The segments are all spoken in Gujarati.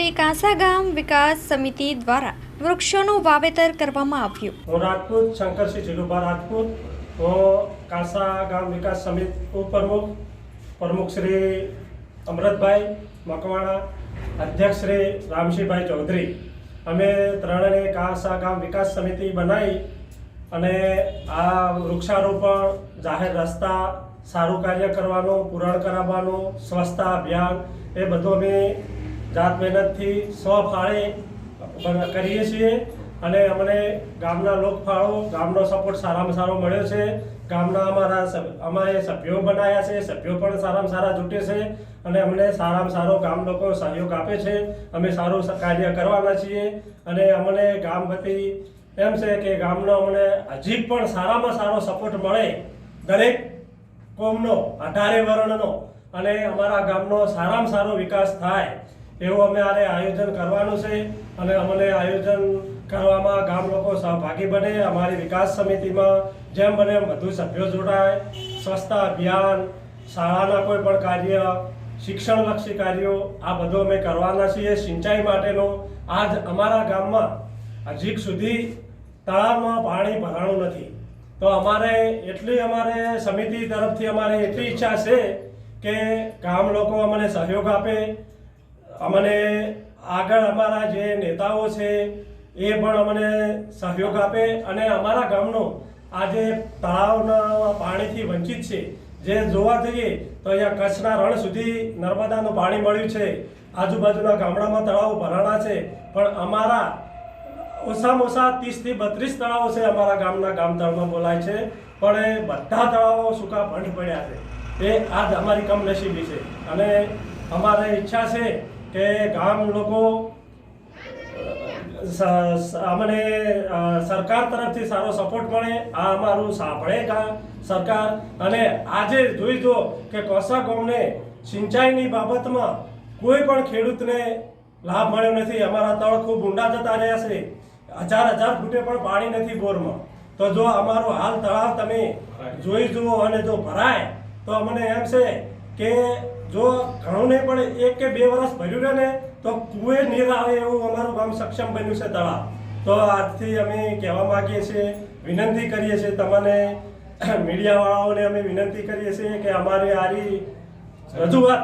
શ્રી કાંસાગામ વિકાસ સમિતિ દ્વારા વૃક્ષોનું વાવેતર કરવામાં આવ્યું. હું રાજપૂત, શંકરસિંહ જીલુભા રાજપૂત. હું કાંસા ગામ વિકાસ સમિતિ ઉપપ્રમુખ, પ્રમુખ શ્રી અમરતભાઈ મકવાણા, અધ્યક્ષ શ્રી રામસિંહભાઈ ચૌધરી. અમે ત્રણેય કાંસા ગામ વિકાસ સમિતિ બનાવી અને આ વૃક્ષારોપણ, જાહેર રસ્તા, સારું કાર્ય કરવાનું, પૂરણ કરાવવાનું, સ્વચ્છતા અભિયાન એ બધું અમે જાત મહેનતથી સો ફાળે કરીએ છીએ અને અમને ગામના લોકફાળો, ગામનો સપોર્ટ સારામાં સારો મળ્યો છે. ગામના અમારા અમારે સભ્યો બનાવ્યા છે, સભ્યો પણ સારામાં સારા જૂટે છે અને અમને સારામાં સારો ગામ લોકો સહયોગ આપે છે. અમે સારું કાર્ય કરવાના છીએ અને અમને ગામ વતી એમ છે કે ગામનો અમને હજી પણ સારામાં સારો સપોર્ટ મળે દરેક કોમનો, અઢારે વર્ણનો અને અમારા ગામનો સારામાં સારો વિકાસ થાય. એવું અમે આને આયોજન કરવાનું છે અને અમને આયોજન કરવામાં ગામ લોકો સહભાગી બને, અમારી વિકાસ સમિતિમાં જેમ બને વધુ સભ્યો જોડાય. સ્વચ્છતા અભિયાન, શાળાના કોઈ પણ કાર્ય, શિક્ષણલક્ષી કાર્યો, આ બધું અમે કરવાના છીએ. સિંચાઈ માટેનો આજ અમારા ગામમાં હજી સુધી તળાવમાં પાણી ભરાણું નથી. તો અમારે એટલી અમારે સમિતિ તરફથી અમારે એટલી ઈચ્છા છે કે ગામ લોકો અમને સહયોગ આપે અમને આગળ અમારા જે નેતાઓ છે, એ પણ અમને સહયોગ આપે અને અમારા ગામનો આજે તળાવના પાણીથી વંચિત છે. જે જોવા જઈએ તો અહીંયા કચ્છના રણ સુધી નર્મદાનું પાણી મળ્યું છે. આજુબાજુના ગામડામાં તળાવો ભરાણા છે. પણ અમારા ઓછામાં ઓછા ત્રીસથી બત્રીસ તળાવો છે અમારા ગામના ગામ બોલાય છે. પણ એ બધા તળાવો સૂકા ભંડ પડ્યા છે. એ આજ અમારી કમનસીબી છે. અને અમારે ઈચ્છા છે કે ગામ લોકો અમને સરકાર તરફથી સારો સપોર્ટ મળે આ અમારું સાંભળે કા સરકાર. અને આજે જોઈ જો કે કોસા ગામને સિંચાઈની બાબતમાં કોઈ પણ ખેડૂતને લાભ મળ્યો નથી. અમારા તળ ખૂબ ઊંડા જતા રહ્યા છે. હજાર હજાર ફૂટે પણ પાણી નથી બોરમાં. તો જો અમારો હાલ તળાવ તમે જોઈ જુઓ અને જો ભરાય તો અમને એમ છે કે જો ઘણું નહીં પણ એક કે બે વર્ષ ભર્યું રહે ને, તો કુએ નીર આવે એવું અમારું ગામ સક્ષમ બન્યું છે તળાવ. તો આજથી અમે કહેવા માગીએ છીએ, વિનંતી કરીએ છીએ તમને, મીડિયાવાળાઓને અમે વિનંતી કરીએ છીએ કે અમારી આરી રજૂઆત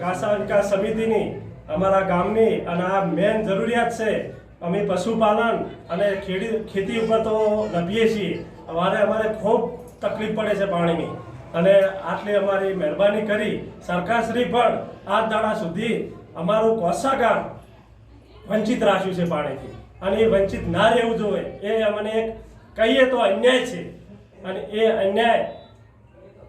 કાસા વિકાસ સમિતિની, અમારા ગામની અને આ મેન જરૂરિયાત છે, અમે પશુપાલન અને ખેડી, ખેતી ઉપર તો લભીએ છીએ. અમારે અમારે ખૂબ તકલીફ પડે છે પાણીની. અને આટલી અમારી મહેરબાની કરી સરકારશ્રી પણ આ દાડા સુધી અમારું કોષાગાર વંચિત રાખ્યું છે પાણીથી. અને એ વંચિત ના રહેવું જોઈએ. એ અમને એક કહીએ તો અન્યાય છે. અને એ અન્યાય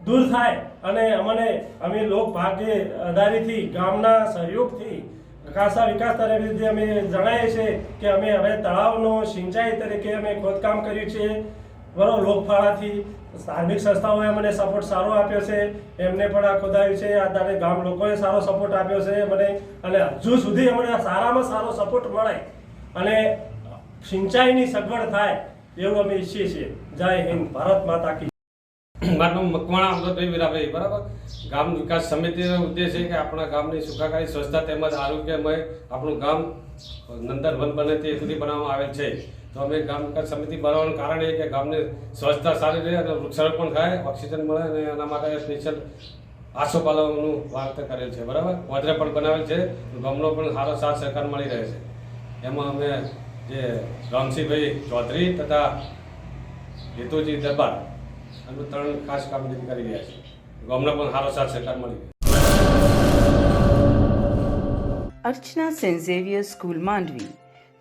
દૂર થાય અને અમને અમે લોક અધારીથી ગામના સહયોગથી, ખાસા વિકાસ તરફથી અમે જણાવીએ છીએ કે અમે હવે તળાવનો સિંચાઈ તરીકે અમે ખોદકામ કર્યું છે. બરોબર લોકફાળાથી ધાર્મિક સંસ્થાઓએ મને સપોર્ટ સારો આપ્યો છે. એમને પણ આ ખોદાયું છે. આ તારે ગામ લોકોએ સારો સપોર્ટ આપ્યો છે મને. અને હજુ સુધી અમને સારામાં સારો સપોર્ટ મળે. અને સિંચાઈની સગવડ થાય એવું અમે ઈચ્છીએ છીએ. જય હિન્દ. ભારત માતા કી મારું મકવાણા અમૃતભાઈ વીરાભાઈ બરાબર? ગામ વિકાસ સમિતિનો ઉદ્દેશ છે કે આપણા ગામની સુખાકારી, સ્વચ્છતા તેમજ આરોગ્યમય આપણું ગામ નંદર વન બને તે સુધી બનાવવામાં આવેલ છે. તો અમે ગામ વિકાસ સમિતિ બનાવવાનું કારણ એ કે ગામને સ્વચ્છતા સારી રહે અને વૃક્ષારોપણ થાય ઓક્સિજન મળે અને એના માટે સ્પેશિયલ આસોપાલવનું વાવેતર કરેલ છે બરાબર? વોદરે પણ બનાવેલ છે ગામનો પણ સારો સાથ સહકાર મળી રહે છે. એમાં અમે જે રામસિંહભાઈ ચૌધરી તથા હેતુજી દરબાર અમે ત્રણ ખાસ કામગીરી કરી રહ્યા છીએ. ગામનો પણ સારો સાથ સહકાર મળી રહ્યો અર્ચના. Xavier School Mandvi,